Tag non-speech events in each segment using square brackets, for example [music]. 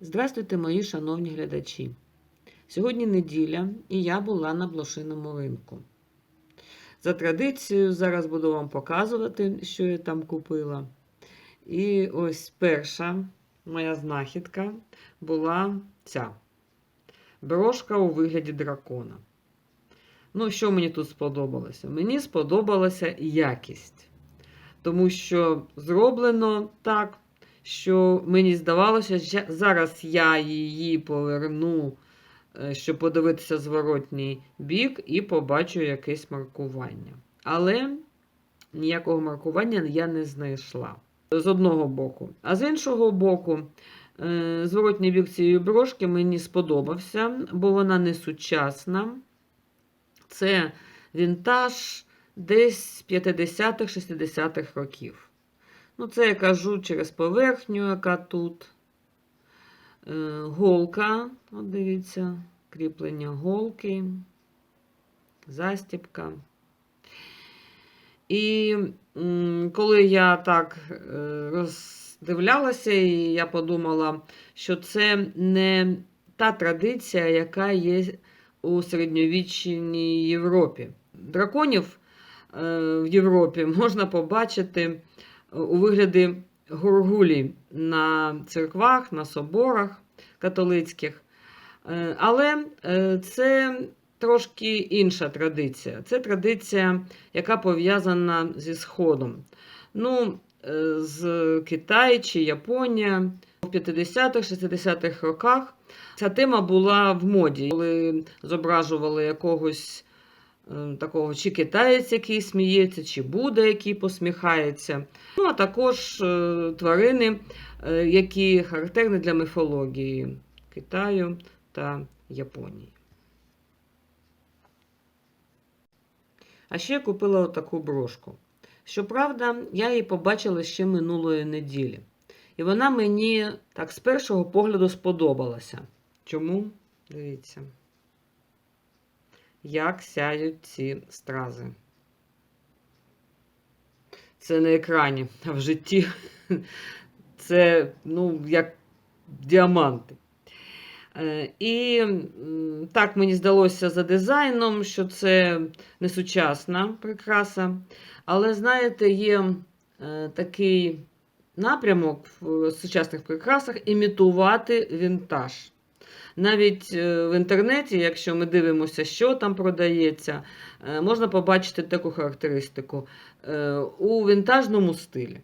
Здравствуйте, мої шановні глядачі. Сьогодні неділя, і я була на блошиному ринку. За традицією, зараз буду вам показувати, що я там купила. І ось перша моя знахідка була ця брошка у вигляді дракона. Ну, що мені тут сподобалося? Мені сподобалася якість, тому що зроблено так, що мені здавалося, що зараз я її поверну, е, щоб подивитися зворотній бік, і побачу якесь маркування. Але ніякого маркування я не знайшла. З одного боку. А з іншого боку, е, зворотній бік цієї брошки мені сподобався, бо вона не сучасна. Це вінтаж десь 50-60-х років. Ну, це я кажу через поверхню, яка тут. Е, голка, от дивіться, кріплення голки, застіпка. І коли я так е, роздивлялася, і я подумала, що це не та традиція, яка є у середньовічній Європі. Драконів е, в Європі можна побачити у вигляді горгулі на церквах, на соборах католицьких. Е, Але е, це трошки інша традиція. Це традиція, яка пов'язана зі Сходом. Ну, е, з Китай чи Японія в 50-х-60-х роках ця тема була в моді, коли зображували якогось такого чи китаєць, який сміється, чи Будда, який посміхається. Ну, а також е, тварини, е, які характерні для міфології Китаю та Японії. А ще я купила отаку брошку. Щоправда, я її побачила ще минулої неділі. І вона мені так з першого погляду сподобалася. Чому? Дивіться, як сяють ці стрази. Це на екрані, а в житті [laughs] це, ну, як діаманти. Е, І так мені здалося за дизайном, що це не сучасна прикраса. Але, знаєте, є е, такий напрямок в сучасних прикрасах імітувати вінтаж. Навіть е, в інтернеті, якщо ми дивимося, що там продається, е, можна побачити таку характеристику е, у вінтажному стилі.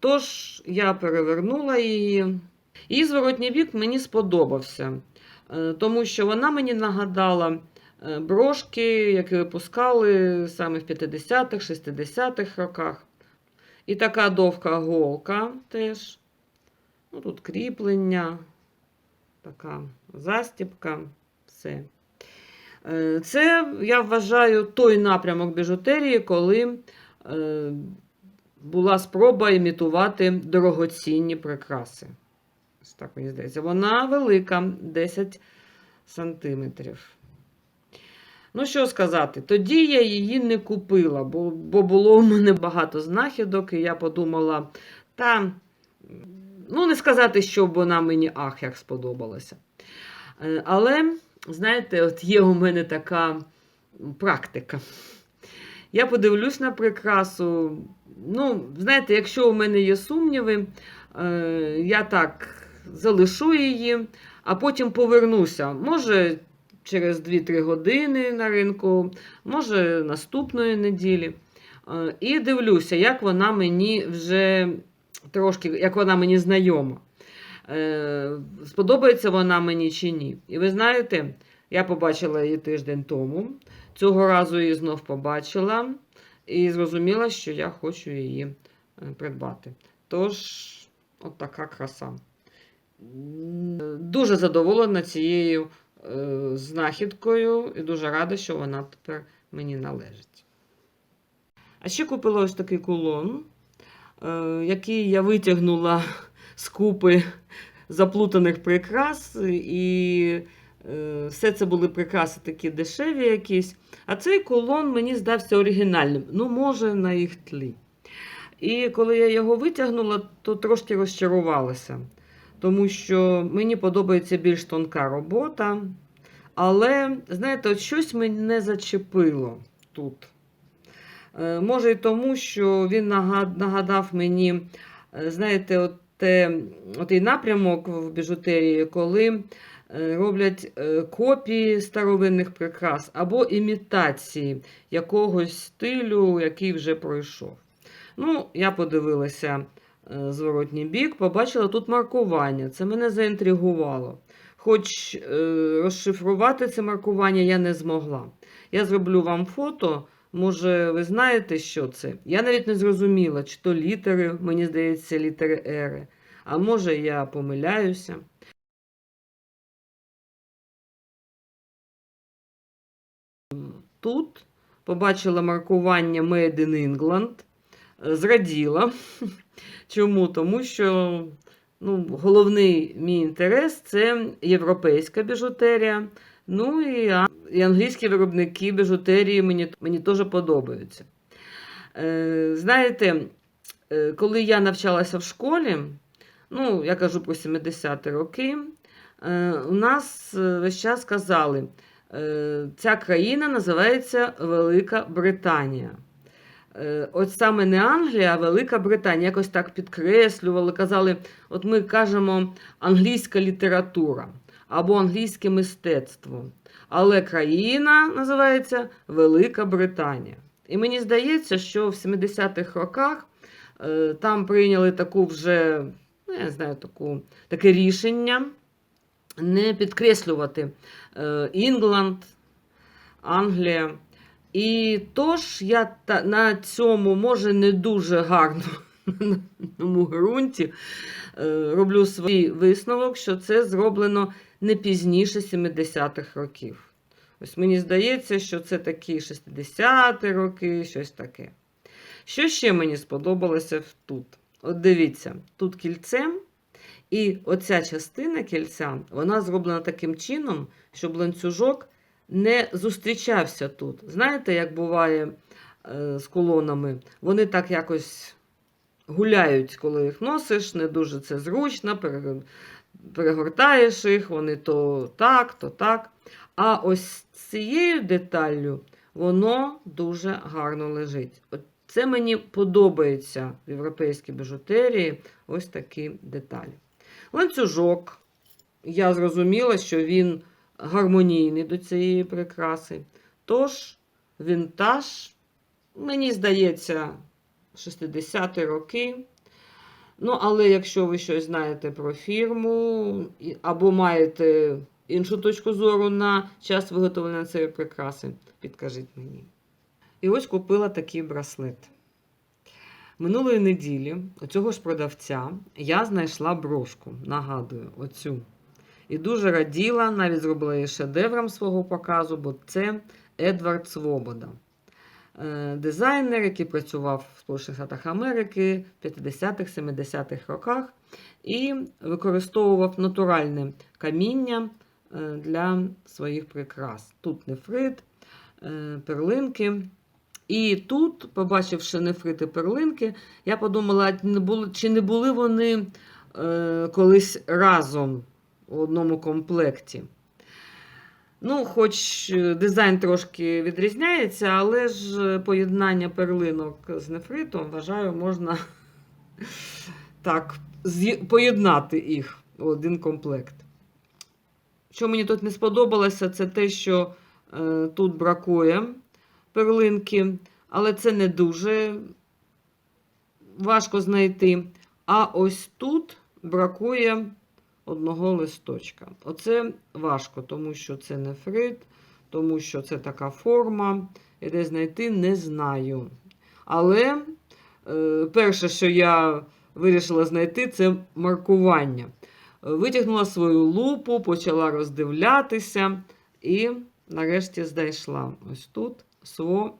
Тож, я перевернула її. І зворотній бік мені сподобався, тому що вона мені нагадала брошки, які випускали саме в 50-х, 60-х роках. І така довга голка теж. Ну, Тут кріплення, така застіпка, все. Е, Це, я вважаю, той напрямок біжутерії, коли е, була спроба імітувати дорогоцінні прикраси. Ось Так мені здається. Вона велика, 10 сантиметрів. Ну, що сказати, тоді я її не купила, бо, бо було у мене багато знахідок, і я подумала, та, ну, не сказати, що вона мені ах, як сподобалася. Е, Але, знаєте, от є у мене така практика. Я подивлюсь на прикрасу. Ну, знаєте, якщо у мене є сумніви, е, я так залишу її, а потім повернуся. Може, через 2-3 години на ринку, може наступної неділі. Е, І дивлюся, як вона мені вже трошки, як вона мені знайома. Е, Сподобається вона мені чи ні. І ви знаєте, я побачила її тиждень тому. Цього разу її знов побачила і зрозуміла, що я хочу її е, придбати. Тож, от така краса. Дуже задоволена цією е, знахідкою і дуже рада, що вона тепер мені належить. А ще купила ось такий кулон, який я витягнула з купи заплутаних прикрас. І е, все це були прикраси такі дешеві якісь. А цей кулон мені здався оригінальним. Ну, може, на їх тлі. І коли я його витягнула, то трошки розчарувалася. тому що мені подобається більш тонка робота. Але, знаєте, от щось мене зачепило тут. Е, Може, і тому, що він нагадав мені, е, знаєте, от те, отий напрямок в біжутерії, коли е, роблять копії старовинних прикрас або імітації якогось стилю, який вже пройшов. Ну, я подивилася зворотній бік, побачила тут маркування. Це мене заінтригувало. Хоч розшифрувати це маркування я не змогла. Я зроблю вам фото. Може, ви знаєте, що це? Я навіть не зрозуміла, чи то літери, мені здається, літери Ери. А може, я помиляюся. Тут побачила маркування Made in England, зраділа. Чому? Тому що ну, головний мій інтерес це європейська біжутерія. Ну і, і англійські виробники біжутерії мені, мені теж подобаються. Е, знаєте, е, коли я навчалася в школі, ну, я кажу про 70-ті роки, е, у нас е, весь час казали, е, ця країна називається Велика Британія. Е, От саме не Англія, а Велика Британія. Якось так підкреслювали, казали, от ми кажемо англійська література або англійське мистецтво. Але країна називається Велика Британія. І мені здається, що в 70-х роках е, там прийняли таку вже, ну, я не знаю, таку, таке рішення не підкреслювати е, Інгланд, Англія. І тож я на цьому, може, не дуже гарному [laughs] ґрунті е, роблю свій висновок, що це зроблено не пізніше 70-х років. Ось мені здається, що це такі 60-ті роки, щось таке. Що ще мені сподобалося тут? От дивіться, тут кільцем, і оця частина кільця, вона зроблена таким чином, щоб ланцюжок не зустрічався тут. Знаєте, як буває е, з колонами? Вони так якось гуляють, коли їх носиш, не дуже це зручно, перегортаєш їх, вони то так, то так. А ось цією деталлю воно дуже гарно лежить. Це мені подобається в європейській біжутерії ось такі деталі. Ланцюжок. Я зрозуміла, що він гармонійний до цієї прикраси. Тож, вінтаж, мені здається, 60-ті роки. Ну, але якщо ви щось знаєте про фірму або маєте іншу точку зору на час виготовлення цієї прикраси, підкажіть мені. І ось купила такий браслет. Минулої неділі у цього ж продавця я знайшла брошку, нагадую, оцю. І дуже раділа, навіть зробила її шедевром свого показу, бо це Едвард Свобода. Е, Дизайнер, який працював в Сполучених Штатах Америки в 50-х, 70-х роках і використовував натуральне каміння е, для своїх прикрас. Тут нефрит, е, перлинки. І тут, побачивши нефрит і перлинки, я подумала, чи не були вони колись разом у одному комплекті. Ну, хоч е, дизайн трошки відрізняється, але ж е, поєднання перлинок з нефритом, вважаю, можна [laughs] так, поєднати їх в один комплект. Що мені тут не сподобалося, це те, що е, тут бракує перлинки, але це не дуже важко знайти. А ось тут бракує одного листочка. Оце важко, тому що це нефрит, тому що це така форма, і де знайти не знаю. Але е, перше, що я вирішила знайти, це маркування. Витягнула свою лупу, почала роздивлятися і нарешті знайшла ось тут Сво.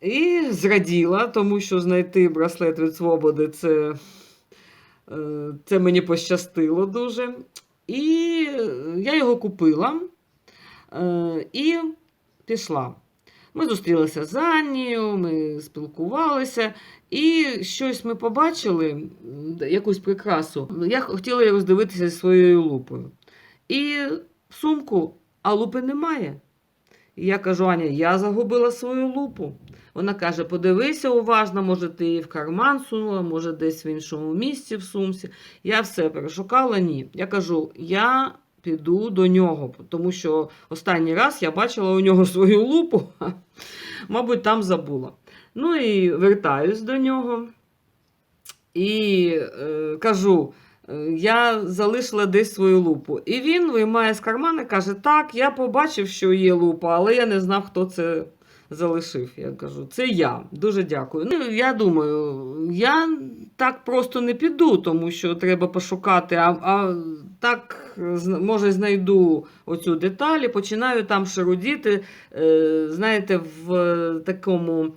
І зраділа, тому що знайти браслет від свободи це, це мені пощастило дуже. І е, я його купила е, і пішла. Ми зустрілися з Аннією, ми спілкувалися, і щось ми побачили, якусь прикрасу. Я хотіла її роздивитися зі своєю лупою. І сумку, а лупи немає. Я кажу, Аня, я загубила свою лупу. Вона каже: подивися уважно, може, ти її в карман сунула, може, десь в іншому місці в сумці. Я все перешукала, ні. Я кажу, я піду до нього, тому що останній раз я бачила у нього [laughs] свою лупу, мабуть, там забула. Ну і вертаюсь до нього і е, кажу. «Е, Я залишила десь свою лупу. І він виймає з кармана каже: Так, я побачив, що є лупа, але я не знав, хто це залишив. Я кажу, це я. Дуже дякую. Ну, я думаю, я так просто не піду, тому що треба пошукати. А, а так, може, знайду оцю деталь і починаю там шарудіти. Е, знаєте, в такому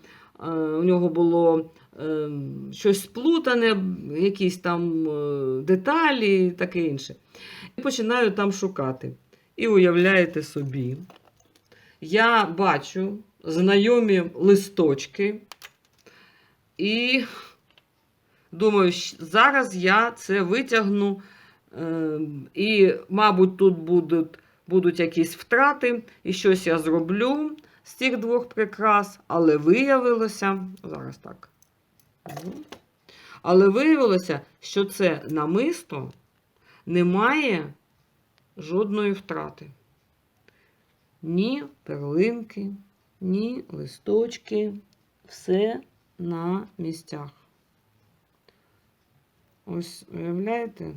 е, у нього було. е, Щось сплутане, якісь там деталі таке інше. І починаю там шукати. І уявляєте собі, я бачу знайомі листочки, і думаю, зараз я це витягну, е, і, мабуть, тут будуть, будуть якісь втрати, і щось я зроблю з цих двох прикрас, але виявилося, зараз так. Але виявилося, що це намисто не має жодної втрати. Ні перлинки, ні листочки. Все на місцях. Ось, уявляєте,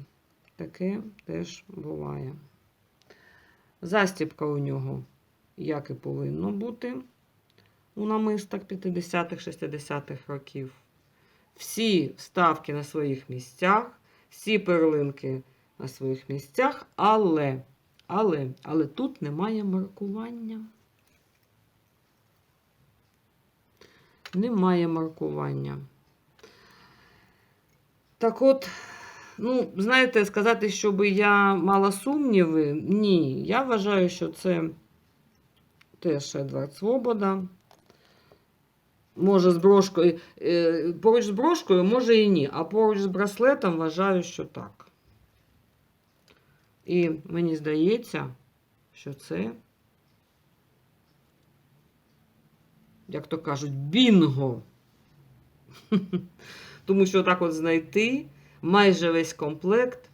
таке теж буває. Застібка у нього, як і повинно бути у намистах 50-х, 60-х років. Всі вставки на своїх місцях, всі перлинки на своїх місцях, але, але, але тут немає маркування. Немає маркування. Так от, ну, знаєте, сказати, щоб я мала сумніви, ні. Я вважаю, що це теж Едвард Свобода. Може, з брошкою, е, поруч з брошкою, може і ні. А поруч з браслетом вважаю, що так. І мені здається, що це, як то кажуть, бінго. [laughs] Тому що так от знайти майже весь комплект.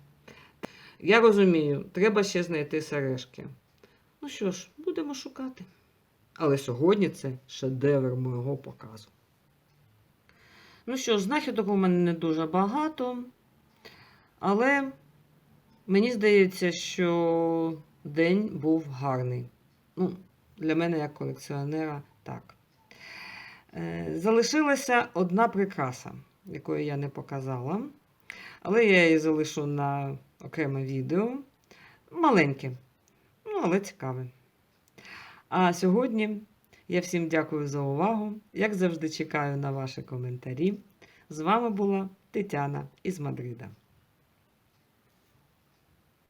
Я розумію, треба ще знайти сережки. Ну що ж, будемо шукати. Але сьогодні це шедевр мого показу. Ну що ж, знахідок у мене не дуже багато, але мені здається, що день був гарний. Ну, для мене, як колекціонера, так. Е, Залишилася одна прикраса, якої я не показала. Але я її залишу на окреме відео. Маленьке, ну, але цікаве. А сьогодні я всім дякую за увагу. Як завжди, чекаю на ваші коментарі. З вами була Тетяна із Мадрида.